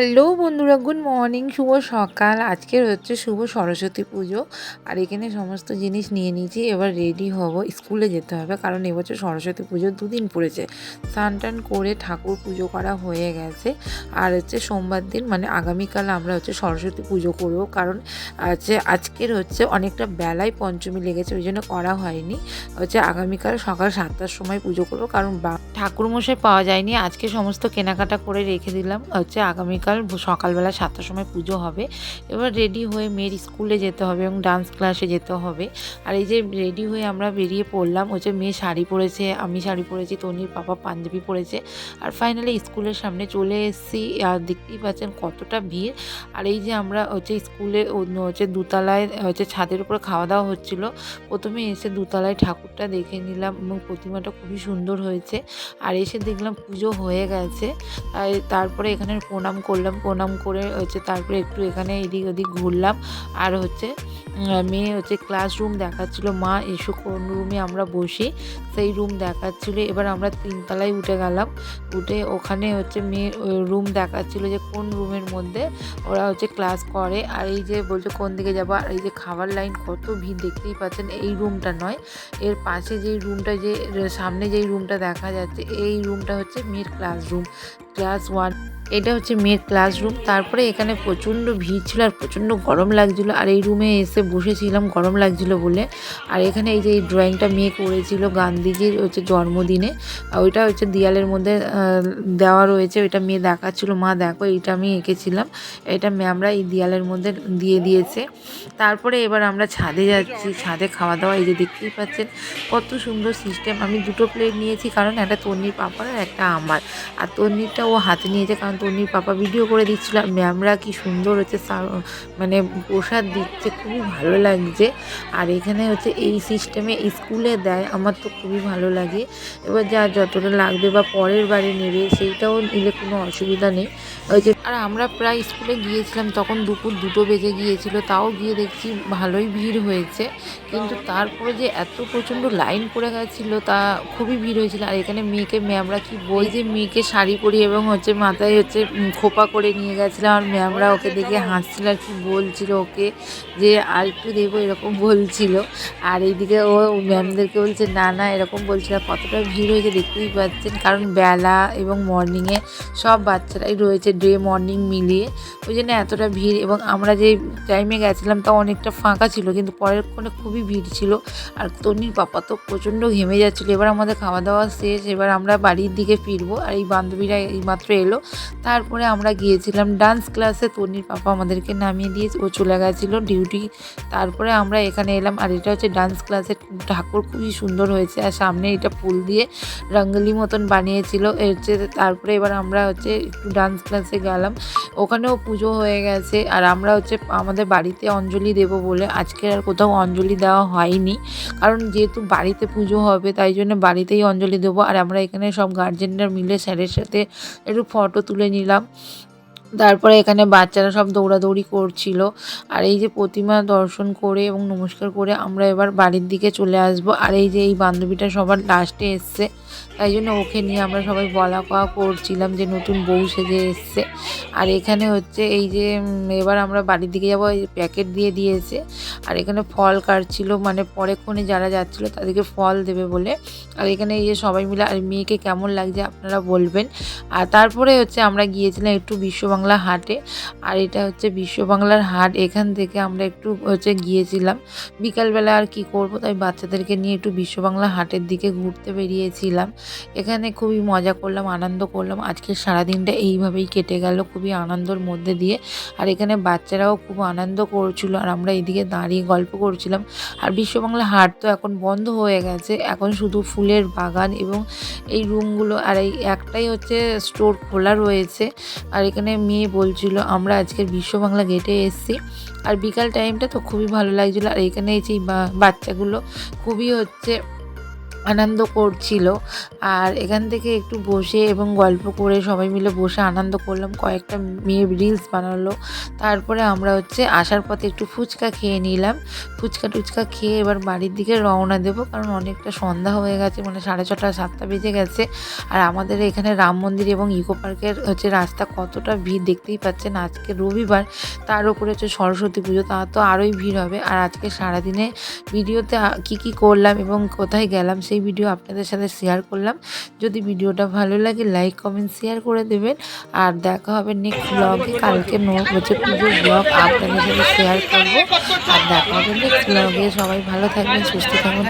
Hello বন্ধুরা, good morning, শুভ সকাল। আজকের হচ্ছে শুভ সরস্বতী পুজো। আর এখানে সমস্ত জিনিস নিয়ে নিয়েছি। এবার রেডি হব, স্কুলে যেতে হবে, কারণ এবছর সরস্বতী পুজো দুদিন পড়েছে। স্নান টান করে ঠাকুর পুজো করা হয়ে গেছে। আর হচ্ছে সোমবার দিন মানে আগামীকাল আমরা হচ্ছে সরস্বতী পুজো করব, কারণ হচ্ছে আজকের হচ্ছে অনেকটা বেলায় পঞ্চমী লেগেছে, ওই জন্য করা হয়নি। হচ্ছে আগামীকাল সকাল সাতটার সময় পুজো করব, কারণ ঠাকুরমশাই পাওয়া যায়নি। আজকে সমস্ত কেনাকাটা করে রেখে দিলাম। হচ্ছে আগামীকাল সকালবেলা সাতটার সময় পুজো হবে। এবার রেডি হয়ে মেয়ের স্কুলে যেতে হবে এবং ডান্স ক্লাসে যেতে হবে। আর এই যে রেডি হয়ে আমরা বেরিয়ে পড়লাম হচ্ছে মেয়ে শাড়ি পরেছে, আমি শাড়ি পরেছি, তনির পাপা পাঞ্জাবি পরেছে। আর ফাইনালি স্কুলের সামনে চলে এসেছি। আর দেখতেই পাচ্ছেন কতটা ভিড়। আর এই যে আমরা হচ্ছে স্কুলে হচ্ছে দুতলায়, হচ্ছে ছাদের উপর খাওয়া দাওয়া হচ্ছিল। প্রথমে এসে দুতলায় ঠাকুরটা দেখে নিলাম এবং প্রতিমাটা খুবই সুন্দর হয়েছে। আর এসে দেখলাম পুজো হয়ে গেছে। তারপরে এখানে প্রণাম করলাম, প্রণাম করে হচ্ছে তারপরে একটু এখানে এদিক ওদিক ঘুরলাম। আর হচ্ছে মেয়ে হচ্ছে ক্লাসরুম দেখাচ্ছিল, মা এসো কোন রুমে আমরা বসি? সেই রুম দেখাচ্ছিল, এবার আমরা তিনতলায় উঠে গেলাম। উঠে ওখানে হচ্ছে মেয়ে রুম দেখাচ্ছিল যে কোন রুমের মধ্যে ওরা হচ্ছে ক্লাস করে। আর এই যে বলছে কোন দিকে যাব? আর এই যে খাবার লাইন কত ভিড় দেখতেই পাচ্ছেন, এই রুমটা নয়। এর পাশে যেই রুমটা যে, সামনে যেই রুমটা দেখা যাচ্ছে, এই রুমটা হচ্ছে মেয়ের ক্লাসরুম ক্লাস ওয়ান এটা হচ্ছে মেয়ের ক্লাসরুম। তারপরে এখানে প্রচণ্ড ভিড় ছিল আর প্রচণ্ড গরম লাগছিল। আর এই রুমে এসে বসেছিলাম, গরম লাগছিল বলে। আর এখানে এই যে এই ড্রয়িংটা মেয়ে করেছিল গান্ধীজির হচ্ছে জন্মদিনে ওইটা হচ্ছে দেয়ালের মধ্যে দেওয়া রয়েছে। ওইটা মেয়ে দেখাচ্ছিলো, মা, দেখো, এইটা আমি এঁকেছিলাম। এটা ম্যামরা এই দেয়ালের মধ্যে দিয়ে দিয়েছে। তারপরে এবার আমরা ছাদে যাচ্ছি। ছাদে খাওয়া দাওয়া এই যে দেখতেই পাচ্ছেন কত সুন্দর সিস্টেম আমি দুটো প্লেট নিয়েছি, কারণ একটা তন্নির পাপার আর একটা আমার। আর তন্নিরটা ও হাতে নিয়েছে, কারণ তন্নির পাপা ভিডিও করে দিচ্ছিল। ম্যামরা কি সুন্দর হচ্ছে মানে প্রসাদ দিচ্ছে, খুবই ভালো লাগছে। আর এখানে হচ্ছে এই সিস্টেমে স্কুলে দেয়, আমার তো খুবই ভালো লাগে। এবার যা যতটা লাগবে বা পরের বারে নেবে, সেইটাও নিলে কোনো অসুবিধা নেই। ওই যে, আর আমরা প্রায় স্কুলে গিয়েছিলাম, তখন দুপুর দুটো বেজে গিয়েছিল, তাও গিয়ে দেখছি ভালোই ভিড় হয়েছে। কিন্তু তারপরে যে এত প্রচণ্ড লাইন পড়ে গেছিল, তা খুবই ভিড় হয়েছিল। আর এখানে মেয়েকে ম্যামরা কি বই যে মেয়েকে শাড়ি পরিয়ে এবং হচ্ছে মাথায় হচ্ছে খোপা করে নিয়ে গেছিলাম আর ম্যামরা ওকে দেখে হাসছিল আর কি বলছিল ওকে যে, আর একটু দেবো এরকম বলছিল। আর এইদিকে ও ম্যামদেরকে বলছে, না না, এরকম বলছিল কতটা ভিড় হয়েছে দেখতেই পাচ্ছেন। কারণ বেলা এবং মর্নিংয়ে সব বাচ্চারাই রয়েছে ডে, মর্নিং মিলিয়ে। ওই জন্য এতটা ভিড় এবং আমরা যে টাইমে গেছিলাম তা অনেকটা ফাঁকা ছিল, কিন্তু পরের ক্ষণে খুবই ভিড় ছিল। আর তন্নির পাপা তো প্রচণ্ড ঘেমে যাচ্ছিল। এবার আমাদের খাওয়া দাওয়া শেষ, এবার আমরা বাড়ির দিকে ফিরবো। আর এই বান্ধবীরা এইমাত্র এলো। তারপরে আমরা গিয়েছিলাম ডান্স ক্লাসে তনির পাপা আমাদেরকে নামিয়ে দিয়ে ও চলে গেছিল ডিউটি তারপরে আমরা এখানে এলাম আর এটা হচ্ছে ডান্স ক্লাসের ঠাকুর খুবই সুন্দর হয়েছে আর সামনে এটা ফুল দিয়ে রঙ্গলি মতন বানিয়েছিল। এর হচ্ছে তারপরে এবার আমরা হচ্ছে একটু ডান্স ক্লাসে গেলাম। ওখানেও পুজো হয়ে গেছে আর আমরা হচ্ছে আমাদের বাড়িতে অঞ্জলি দেব বলে আজকে আর কোথাও অঞ্জলি দেওয়া হয়নি। কারণ যেহেতু বাড়িতে পুজো হবে তাই জন্য বাড়িতেই অঞ্জলি দেবো। আর আমরা এখানে সব গার্জেনরা মিলে স্যারের সাথে একটু ফটো তুলে নিলাম। তারপরে এখানে বাচ্চারা সব দৌড়াদৌড়ি করছিল। আর এই যে প্রতিমা দর্শন করে এবং নমস্কার করে আমরা এবার বাড়ির দিকে চলে আসব। আর এই যে এই বান্ধবীটা সবার লাস্টে এসছে। তাই জন্য ওকে নিয়ে আমরা সবাই বলা কওয়া করছিলাম যে নতুন বউ সেজে এসছে। আর এখানে হচ্ছে এই যে এবার আমরা বাড়ির দিকে যাব। এই প্যাকেট দিয়ে দিয়েছে। আর এখানে ফল কাটছিল। মানে পরেক্ষণে যারা যাচ্ছিল তাদেরকে ফল দেবে বলে। আর এখানে এই যে সবাই মিলে, আর মেয়েকে কেমন লাগছে আপনারা বলবেন। আর তারপরে হচ্ছে আমরা গিয়েছিলাম একটু বিশ্ব বাংলা হাটে। আর এটা হচ্ছে বিশ্ব বাংলার হাট। এখান থেকে আমরা একটু হচ্ছে গিয়েছিলাম। বিকালবেলা আর কি করব, তাই বাচ্চাদেরকে নিয়ে একটু বিশ্ব বাংলা হাটের দিকে ঘুরতে বেরিয়েছিলাম। এখানে খুবই মজা করলাম, আনন্দ করলাম। আজকের সারাদিনটা এইভাবেই কেটে গেল, খুবই আনন্দর মধ্যে দিয়ে। আর এখানে বাচ্চারাও খুব আনন্দ করছিল আর আমরা এদিকে দাঁড়িয়ে গল্প করছিলাম। আর বিশ্ব বাংলা হাট তো এখন বন্ধ হয়ে গেছে। এখন শুধু ফুলের বাগান এবং এই রুমগুলো আর এই একটাই হচ্ছে স্টোর খোলা রয়েছে। আর এখানে মেয়ে বলছিল, আমরা আজকের বিশ্ব বাংলা গেটে এসেছি। আর বিকাল টাইমটা তো খুবই ভালো লাগছিল। আর এখানে যে বাচ্চাগুলো খুবই হচ্ছে আনন্দ করছিল। আর এখান থেকে একটু বসে এবং গল্প করে সবাই মিলে বসে আনন্দ করলাম। কয়েকটা মেয়ে রিলস বানালো। তারপরে আমরা হচ্ছে আসার পথে একটু ফুচকা খেয়ে নিলাম। ফুচকা টুচকা খেয়ে এবার বাড়ির দিকে রওনা দেবো কারণ অনেকটা সন্ধ্যা হয়ে গেছে মানে সাড়ে ছটা, সাতটা বেজে গেছে। আর আমাদের এখানে রাম মন্দির এবং ইকো পার্কের হচ্ছে রাস্তা কতটা ভিড় দেখতেই পাচ্ছেন। আজকে রবিবার, তার উপরে হচ্ছে সরস্বতী পুজো তা তো আরোই ভিড় হবে। আর আজকে সারাদিনে ভিডিওতে কি কি করলাম এবং কোথায় গেলাম সেই ভিডিও আপনাদের সাথে শেয়ার করলাম। যদি ভিডিওটা ভালো লাগে লাইক কমেন্ট শেয়ার করে দেবেন। আর দেখা হবে নেক্সট ব্লগে কালকে হচ্ছে পুজোর ব্লগ আপনাদের সাথে শেয়ার করব। আর দেখা হবে নেক্সট ব্লগে সবাই ভালো থাকবেন, সুস্থ থাকবেন